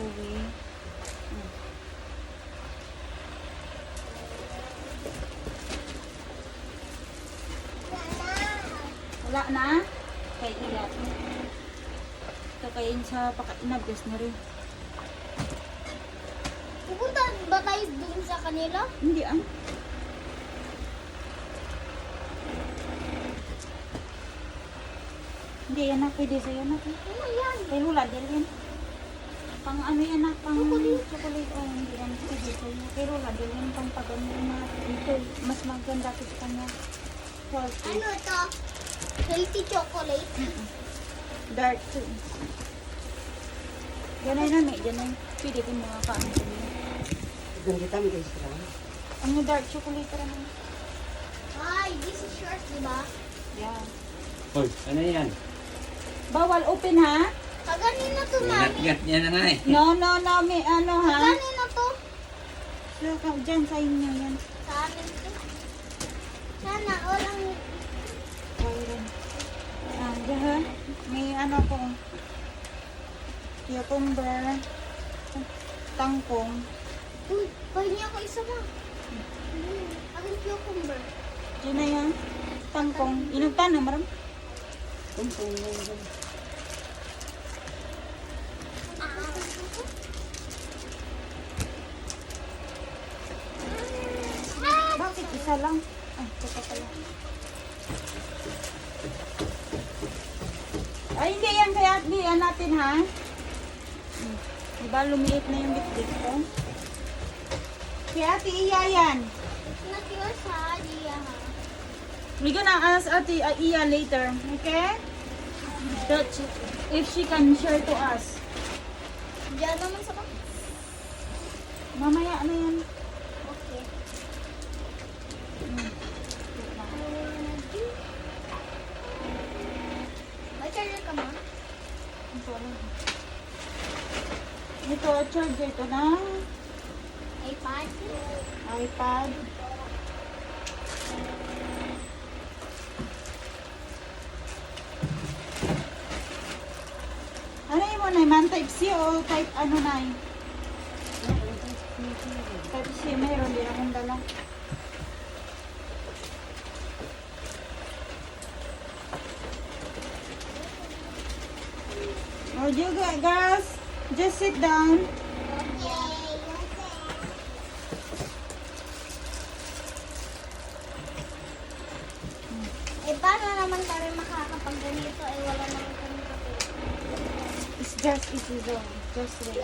Louie. Hmm. Wala na? Kay iyak. Kakain sa pakainabes na rin. Pupunta ba tayo dun sa kanila? Hindi ah. Hindi yan na, pwede sa'yo na. Ano yan? Kay Lula, din yan. Pang ano yan na, pang chocolate. Oh, hindi yan, pwede sa'yo. Kay Lula, din yan, pang pagano na. Ito, mas maganda ko sa kanya. Ano ito? Healthy chocolate. Dark too. Ganay na, may ganay. Pwede ko mga kaano sa niya. Ganda tayo guys lang. Ang dark chocolate naman. Ay, this is yours, di ba? Yeah. Hoy, ano yan? Bawal open ha? Kaganina to, mami. Ingat-ingat niya na nga eh. No, no, no, may ano ha? Kaganina to. So, ka- dyan sa inyo yan. Sa amin to. Sana, walang... Byron. Ah, dyan ha? May ano po. Cucumber. Tangkong. Uy, pahingi ako isa ma. Hmm, Aking cucumber. Dyan na yan. Tangkong. Inugtan na maram. Tumpong lang Bakit isa lang? Ay, ito pa pala. Ay, hindi yan kaya diyan natin ha. Hmm. Diba lumiit na yung bitbit ko? Kaya ate iya yan. Yours ha, Dia ha. We're gonna ask ate uh, iya later. Okay? That she- if she can share to us. Diyan naman sa bak. Mamaya na yan. Okay. Hmm. May charger ka ma? Ito lang. Ito, charger ito ng iPad? iPad. Ano yun mo na man? Type C o type ano na Type C, mayroon din akong dala. Oh, you guys, just sit down. Eh, paano naman kami makakapag ganito? Eh, wala naman just easy zone. Just wait.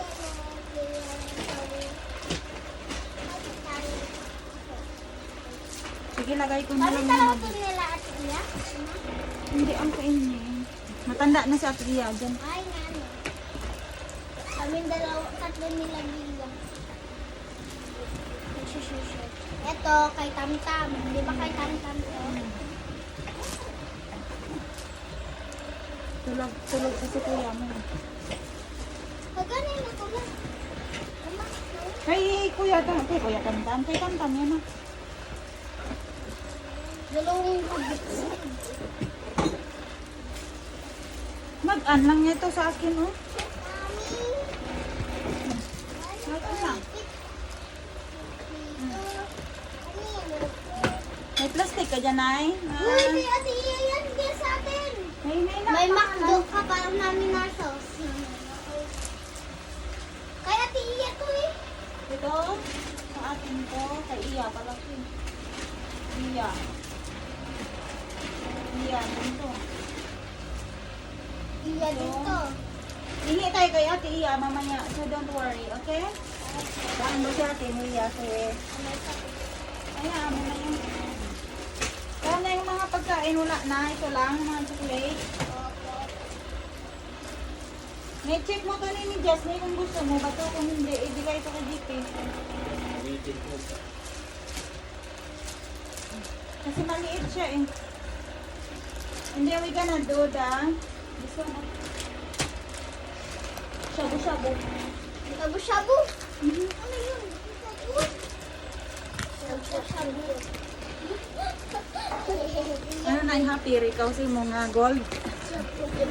Sige, lagay ko na lang yung to nila at iya? Hindi ang kainin. Matanda na si Ate Ria dyan. Ay, nga no. Kami dalawa, tatlo nila bilang. Ito, kay Tamtam. Di ba kay Tamtam to? Tulog, tulog kasi kuya mo. Pag ganun na to ba? Tama. Kay kuya, tam, kay kuya Tantan. Kay Tantan yan ah. Dalawang. Mag-an lang niya ito sa akin oh. Mag-an lang. May plastic ka dyan ay. Uy, Ate Iya yan. Sa atin. may, may, May McDo ka para namin na sauce. Kay Ate Iya to eh. Ito, sa atin to. Kay Iya pala ito. Iya. Iya, dito. Iya dito. Hingi tayo kay Ate Iya mamaya. So don't worry, okay? Daan mo si Ate Iya. So, eh. Kaya mo na yung mga pagkain wala na. Ito lang, mga chocolate. May check mo to ni na kung gusto mo. Bato kung hindi, ibigay ito kay GP. Kasi maliit siya eh. Hindi, we gonna do the... This one. Shabu-shabu. Shabu-shabu. Mhm. Ano yun? Shabu-shabu. Ano na yung happy? Ikaw si mo nga gold.